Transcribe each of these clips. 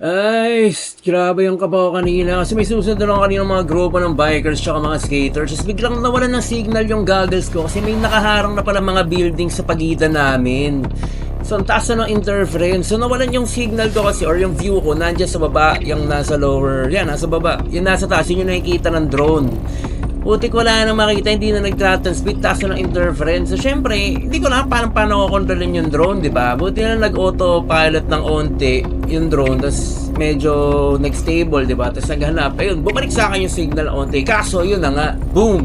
Ay, grabe yung kabaw kanina. Kasi may susunod lang kanina mga grupo ng bikers tsaka mga skaters. Tapos biglang nawalan ng signal yung goggles ko kasi may nakaharang na pala mga buildings sa pagitan namin. So, ang taas na ng interference. So, nawalan yung signal ko kasi or yung view ko nandiyan sa baba, yung nasa lower, yan, nasa baba. Yung nasa taas, yun yung nakikita ng drone. Putik wala nang makita, hindi na nagtransmit, taas na ng interference. So, syempre, hindi ko lang paano paano ko kontrolin yung drone, di ba? Buti na nag-autopilot ng onte yung drone, tapos medyo nag-stable, di ba? Tapos naghanap, ayun, bumalik sa akin yung signal ng onte. Kaso, yun na nga, boom!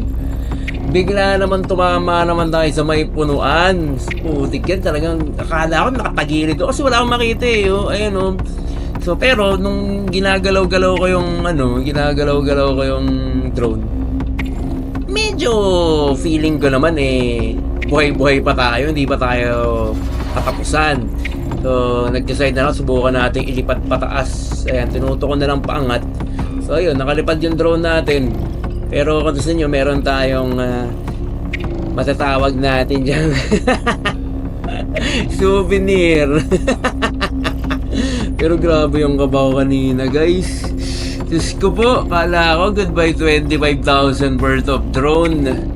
Bigla naman tumama naman tayo sa may punuan. Putik yan, talagang akala ko nakatagilid ako kasi wala akong makita eh. Oh. Ayun, oh. So, pero nung ginagalaw-galaw ko yung ano, ginagalaw-galaw ko yung drone, medyo feeling ko naman eh buhay-buhay pa tayo, hindi pa tayo katapusan. So, nag-decide na lang, subukan natin ilipat pataas. Ayan, tinuto ko na lang paangat. So, ayun, nakalipad yung drone natin. Pero kung gusto nyo, meron tayong ah, matatawag natin dyan. Souvenir. Pero grabe yung kabaw kanina, guys. Diyos ko po, kala ko goodbye 25,000 worth of drone.